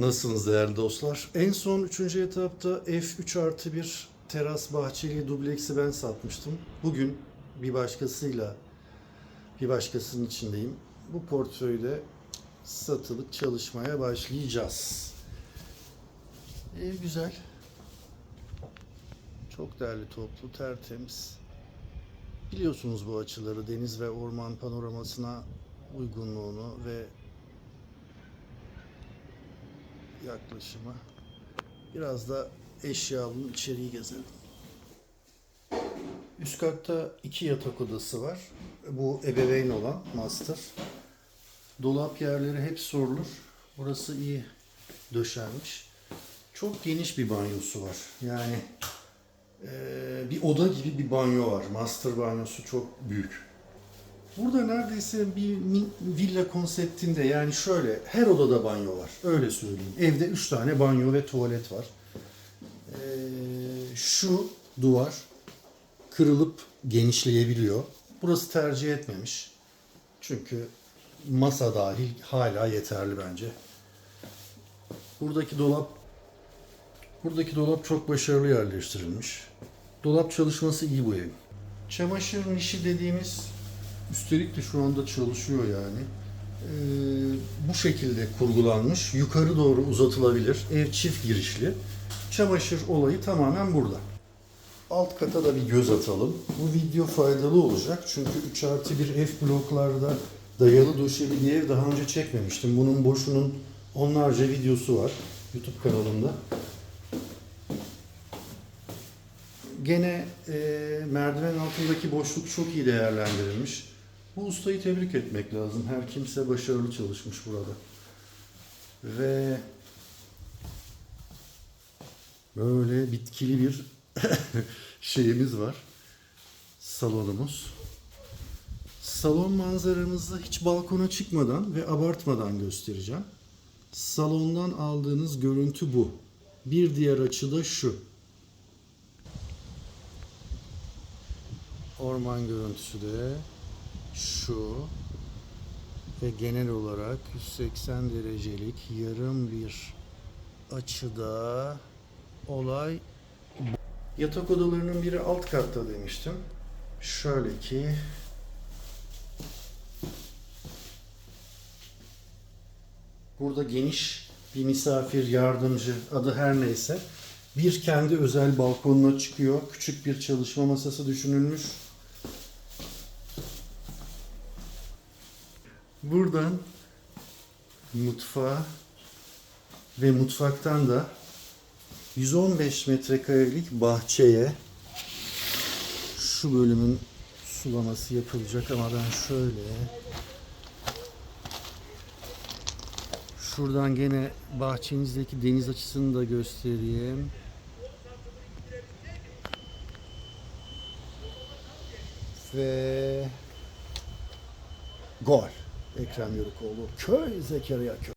Nasılsınız değerli dostlar? En son 3. etapta F3 artı 1 teras bahçeli dubleksi ben satmıştım. Bugün bir başkasıyla bir başkasının içindeyim. Bu portföyde satılık çalışmaya başlayacağız. Ev güzel. Çok değerli toplu, tertemiz. Biliyorsunuz bu açıları deniz ve orman panoramasına uygunluğunu ve yaklaşımı. Biraz da eşyalı içeriği gezelim. Üst katta iki yatak odası var. Bu ebeveyn olan master. Dolap yerleri hep sorulur. Burası iyi döşenmiş. Çok geniş bir banyosu var. Yani eee, bir oda gibi bir banyo var. Master banyosu çok büyük. Burada neredeyse bir villa konseptinde yani şöyle her odada banyo var. Öyle söyleyeyim. Evde 3 tane banyo ve tuvalet var. Ee, şu duvar kırılıp genişleyebiliyor. Burası tercih etmemiş. Çünkü masa dahil hala yeterli bence. Buradaki dolap buradaki dolap çok başarılı yerleştirilmiş. Dolap çalışması iyi bu evin. Çamaşır nişi dediğimiz Üstelik de şu anda çalışıyor yani. Ee, bu şekilde kurgulanmış. Yukarı doğru uzatılabilir. Ev çift girişli. Çamaşır olayı tamamen burada. Alt kata da bir göz atalım. Bu video faydalı olacak. Çünkü 3 artı 1 F bloklarda dayalı döşeli bir ev daha önce çekmemiştim. Bunun boşunun onlarca videosu var YouTube kanalımda. Gene e, merdiven altındaki boşluk çok iyi değerlendirilmiş. Bu ustayı tebrik etmek lazım. Her kimse başarılı çalışmış burada. Ve böyle bitkili bir şeyimiz var. Salonumuz. Salon manzaramızı hiç balkona çıkmadan ve abartmadan göstereceğim. Salondan aldığınız görüntü bu. Bir diğer açı da şu. Orman görüntüsü de şu ve genel olarak 180 derecelik yarım bir açıda olay. Yatak odalarının biri alt katta demiştim. Şöyle ki burada geniş bir misafir yardımcı adı her neyse bir kendi özel balkonuna çıkıyor. Küçük bir çalışma masası düşünülmüş. Buradan mutfağa ve mutfaktan da 115 metrekarelik bahçeye şu bölümün sulaması yapılacak ama ben şöyle şuradan gene bahçenizdeki deniz açısını da göstereyim. Ve gol. Ekrem Yörükoğlu. Köy Zekeriya Köy.